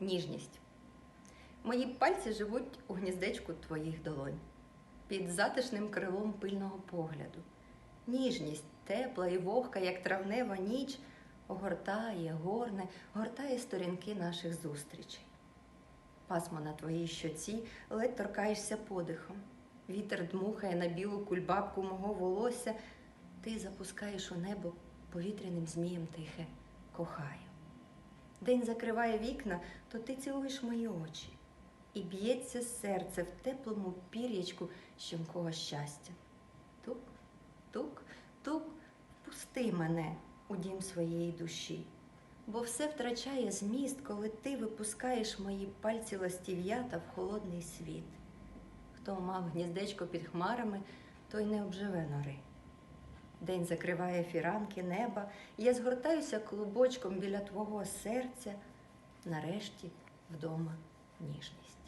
Ніжність. Мої пальці живуть у гніздечку твоїх долонь, під затишним крилом пильного погляду. Ніжність, тепла і вогка, як травнева ніч, огортає, горне, гортає сторінки наших зустрічей. Пасмо на твоїй щоці, ледь торкаєшся подихом. Вітер дмухає на білу кульбабку мого волосся, ти запускаєш у небо повітряним змієм тихе кохаю. День закриває вікна, то ти цілуєш мої очі, і б'ється серце в теплому пір'ячку щемкого щастя. Тук, тук, тук, впусти мене у дім своєї душі, бо все втрачає зміст, коли ти випускаєш мої пальці ластів'ята в холодний світ. Хто мав гніздечко під хмарами, той не обживе нори. День закриває фіранки неба, я згортаюся клубочком біля твого серця, нарешті вдома ніжність.